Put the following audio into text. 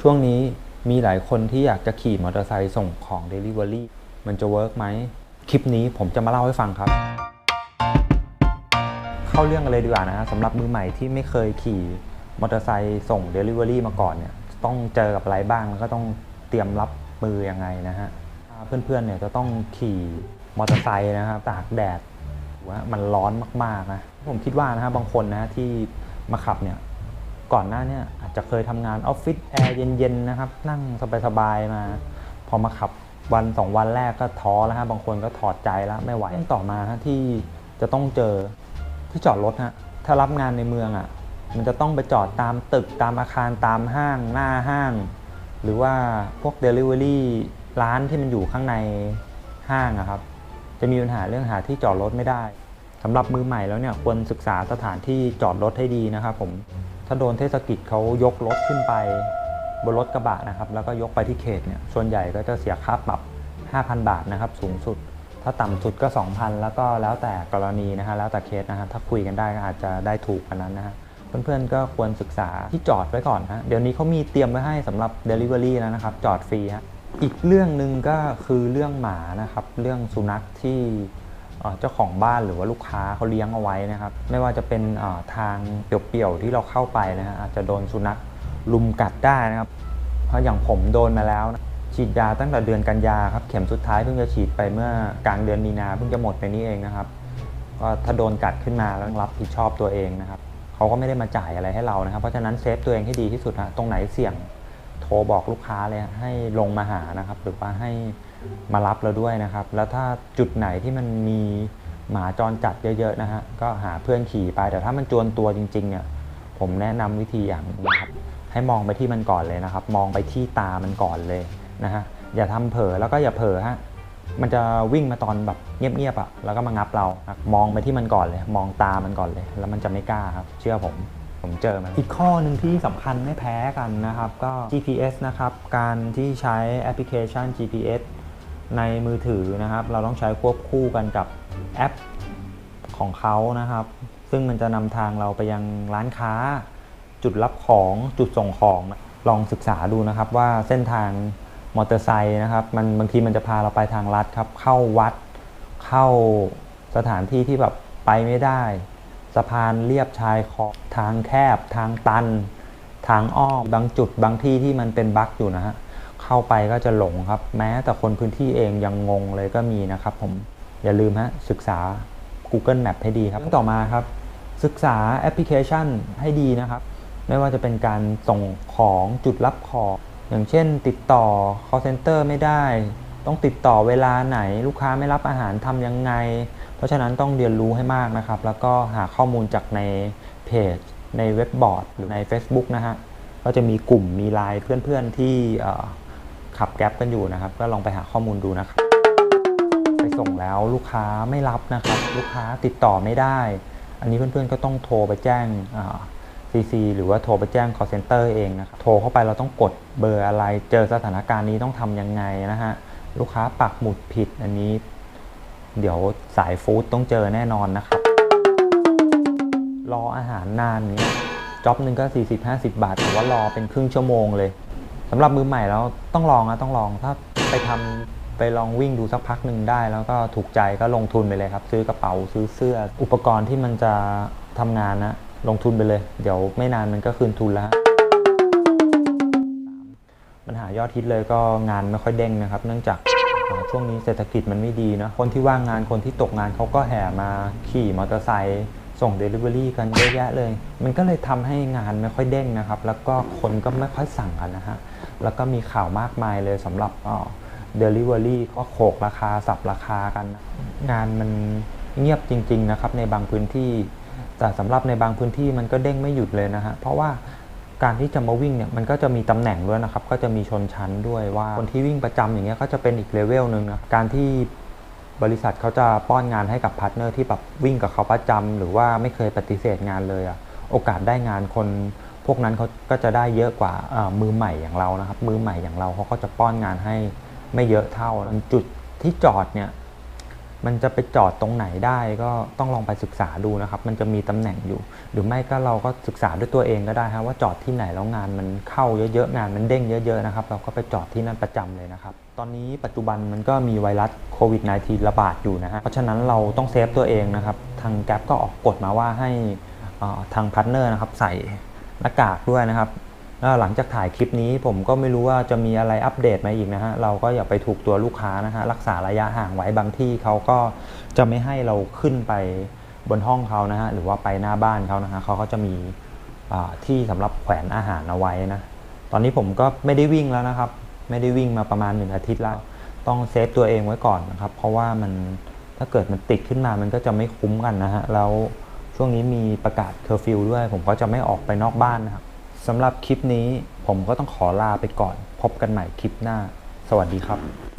ช่วงนี้มีหลายคนที่อยากจะขี่มอเตอร์ไซค์ส่งของ Delivery มันจะเวิร์กไหม คลิปนี้ผมจะมาเล่าให้ฟังครับ เข้าเรื่องกันเลยดีกว่านะสำหรับมือใหม่ที่ไม่เคยขี่มอเตอร์ไซค์ส่ง Delivery มาก่อนเนี่ย ต้องเจอกับอะไรบ้างแล้วก็ต้องเตรียมรับมือยังไงนะฮะเพื่อนๆเนี่ยจะต้องขี่มอเตอร์ไซค์นะครับตากแดดว่ามันร้อนมากๆนะผมคิดว่านะฮะบางคนนะที่มาขับเนี่ย ก่อนหน้าเนี่ยอาจจะเคยทำงานออฟฟิศแอร์เย็นๆนะครับ นั่งสบายๆมา พอมาขับวันสองวันแรกก็ท้อแล้วฮะบางคนก็ถอดใจแล้วไม่ไหวต่อมาฮะที่จะต้องเจอที่จอดรถฮะถ้ารับงานในเมืองอะ มันจะต้องไปจอดตามตึกตามอาคารตามห้างหน้าห้าง หรือว่าพวก Delivery ร้านที่มันอยู่ข้างในห้างอะครับ จะมีปัญหาเรื่องหาที่จอดรถไม่ได้สำหรับมือใหม่แล้วเนี่ยควรศึกษาสถานที่จอดรถให้ดีนะครับผม ถ้าโดนเทศกิจเขายกรถขึ้นไปบนรถกระบะนะครับ แล้วก็ยกไปที่เขตเนี่ยส่วนใหญ่ก็จะเสียค่าปรับ 5,000 บาทนะครับ สูงสุด ถ้าต่ำสุดก็ 2,000 แล้วก็แล้วแต่กรณีนะฮะแล้วแต่เคสนะฮะถ้าคุยกันได้ก็อาจจะได้ถูกกว่านั้นนะฮะเพื่อนๆก็ควรศึกษาที่จอดไว้ก่อนฮะเดี๋ยวนี้เขามีเตรียมไว้ให้สำหรับ Delivery แล้วนะครับ จอดฟรีฮะอีกเรื่องหนึ่งก็คือเรื่องหมานะครับ เรื่องสุนัขที่ เจ้าของบ้านหรือว่าลูกค้าเขาเลี้ยงเอาไว้นะครับ ไม่ว่าจะเป็นทางเปี่ยวๆที่เราเข้าไปนะฮะอาจจะโดนสุนัขลุมกัดได้นะครับ เพราะอย่างผมโดนมาแล้วนะฉีดยาตั้งแต่เดือนกันยาครับเข็มสุดท้ายเพิ่งจะฉีดไปเมื่อกลางเดือนมีนาเพิ่งจะหมดไปนี่เองนะครับก็ถ้าโดนกัดขึ้นมาแล้วรับผิดชอบตัวเองนะครับเขาก็ไม่ได้มาจ่ายอะไรให้เรานะครับ เพราะฉะนั้นเซฟตัวเองให้ดีที่สุดฮะตรงไหนเสี่ยงโทรบอกลูกค้าเลยให้ลงมาหานะครับ หรือว่าให้ มารับเราด้วยนะครับ แล้วถ้าจุดไหนที่มันมีหมาจรจัดเยอะๆนะฮะก็หาเพื่อนขี่ไป แต่ถ้ามันจวนตัวจริงๆเนี่ยผมแนะนำวิธีอย่างนะครับให้มองไปที่มันก่อนเลยนะครับ มองไปที่ตามันก่อนเลยนะฮะอย่าทำเผลอแล้วก็อย่าเผลอฮะมันจะวิ่งมาตอนแบบเงียบๆอะแล้วก็มางับเรามองไปที่มันก่อนเลย มองตามันก่อนเลย แล้วมันจะไม่กล้าครับเชื่อผมผมเจอมันอีกข้อหนึ่งที่สำคัญไม่แพ้กันนะครับ ก็ GPS นะครับ การที่ใช้แอปพลิเคชัน GPS ในมือถือนะครับ เราต้องใช้ควบคู่กันกับแอปของเขานะครับ ซึ่งมันจะนำทางเราไปยังร้านค้า จุดรับของจุดส่งของลองศึกษาดูนะครับว่าเส้นทางมอเตอร์ไซค์นะครับ มันบางทีมันจะพาเราไปทางลัดครับ เข้าวัด เข้าสถานที่ที่แบบไปไม่ได้ สะพานเรียบชายคลองทางแคบ ทางตัน ทางอ้อมบางจุดบางที่ที่มันเป็นบั๊กอยู่นะฮะ เข้าไปก็จะหลงครับ แม้แต่คนพื้นที่เองยังงงเลยก็มีนะครับ ผมอย่าลืมฮะศึกษา Google Map ให้ดีครับต่อมาครับ ศึกษาแอปพลิเคชันให้ดีนะครับ ไม่ว่าจะเป็นการส่งของจุดรับของ อย่างเช่น ติดต่อ call center ไม่ได้ ต้องติดต่อเวลาไหน ลูกค้าไม่รับอาหารทำยังไง เพราะฉะนั้นต้องเรียนรู้ให้มากนะครับ แล้วก็หาข้อมูลจากในเพจ ในเว็บบอร์ด หรือใน Facebook นะฮะก็จะมีกลุ่มมีไลน์เพื่อนๆที่เอ่อ ขับแก๊ปกันอยู่นะครับ ก็ลองไปหาข้อมูลดูนะครับ ไปส่งแล้วลูกค้าไม่รับนะครับ ลูกค้าติดต่อไม่ได้ อันนี้เพื่อนๆก็ต้องโทรไปแจ้งซีซีหรือว่าโทรไปแจ้ง call center เองนะครับ โทรเข้าไปเราต้องกดเบอร์อะไร เจอสถานการณ์นี้ต้องทำยังไงนะฮะ ลูกค้าปักหมุดผิดอันนี้ เดี๋ยวสายฟู้ดต้องเจอแน่นอนนะครับ รออาหารนานนี้จ็อบหนึ่งก็ 40-50 บาท แต่ว่ารอเป็นครึ่งชั่วโมงเลย สำหรับมือใหม่แล้วต้องลองนะต้องลองถ้าไปทำไปลองวิ่งดูสักพักหนึ่งได้ แล้วก็ถูกใจก็ลงทุนไปเลยครับ ซื้อกระเป๋าซื้อเสื้อ อุปกรณ์ที่มันจะทำงานนะ ลงทุนไปเลย เดี๋ยวไม่นานมันก็คืนทุนแล้วฮะปัญหายอดฮิตเลยก็งานไม่ค่อยเด้งนะครับ เนื่องจากช่วงนี้เศรษฐกิจมันไม่ดีนะคนที่ว่างงานคนที่ตกงานเขาก็แห่มาขี่มอเตอร์ไซค์ ส่ง Delivery กันเยอะแยะเลย มันก็เลยทำให้งานไม่ค่อยเด้งนะครับ แล้วก็คนก็ไม่ค่อยสั่งกันนะฮะ แล้วก็มีข่าวมากมายเลยสำหรับเดลิเวอรี่ก็โขกราคาสับราคากัน งานมันเงียบจริง ๆ นะครับ ในบางพื้นที่ แต่สำหรับในบางพื้นที่มันก็เด้งไม่หยุดเลยนะฮะ เพราะว่าการที่จะมาวิ่งเนี่ยมันก็จะมีตำแหน่งด้วยนะครับ ก็จะมีชนชั้นด้วยว่าคนที่วิ่งประจำอย่างเงี้ยก็จะเป็นอีกเลเวลหนึ่งนะการที่ บริษัทเขาจะป้อนงานให้กับพาร์ทเนอร์ที่แบบวิ่งกับเขาประจำหรือว่าไม่เคยปฏิเสธงานเลยอะโอกาสได้งานคนพวกนั้นเขาก็จะได้เยอะกว่ามือใหม่อย่างเรานะครับ มือใหม่อย่างเราเขาก็จะป้อนงานให้ไม่เยอะเท่าจุดที่จอดเนี่ย มันจะไปจอดตรงไหนได้ก็ต้องลองไปศึกษาดูนะครับ มันจะมีตำแหน่งอยู่ หรือไม่ก็เราก็ศึกษาด้วยตัวเองก็ได้ครับว่าจอดที่ไหนแล้วงานมันเข้าเยอะๆงานมันเด้งเยอะๆนะครับ เราก็ไปจอดที่นั่นประจำเลยนะครับ ตอนนี้ปัจจุบันมันก็มีไวรัสโควิด -19 ระบาดอยู่นะฮะเพราะฉะนั้นเราต้องเซฟตัวเองนะครับ ทางแก๊ปก็ออกกฎมาว่าให้ทางพาร์ทเนอร์นะครับใส่หน้ากากด้วยนะครับ หลังจากถ่ายคลิปนี้ผมก็ไม่รู้ว่าจะมีอะไรอัปเดตมาอีกนะฮะเราก็อย่าไปถูกตัวลูกค้านะฮะรักษาระยะห่างไว้บางที่เขาก็จะไม่ให้เราขึ้นไปบนห้องเขานะฮะหรือว่าไปหน้าบ้านเขานะฮะเขาก็จะมีที่สำหรับแขวนอาหารเอาไว้นะตอนนี้ผมก็ไม่ได้วิ่งแล้วนะครับ ไม่ได้วิ่งมาประมาณหนึ่งอาทิตย์แล้วต้องเซฟตัวเองไว้ก่อนนะครับ เพราะว่ามันถ้าเกิดมันติดขึ้นมามันก็จะไม่คุ้มกันนะฮะแล้วช่วงนี้มีประกาศเคอร์ฟิวด้วย ผมก็จะไม่ออกไปนอกบ้านนะครับ สำหรับคลิปนี้ผมก็ต้องขอลาไปก่อน พบกันใหม่คลิปหน้า สวัสดีครับ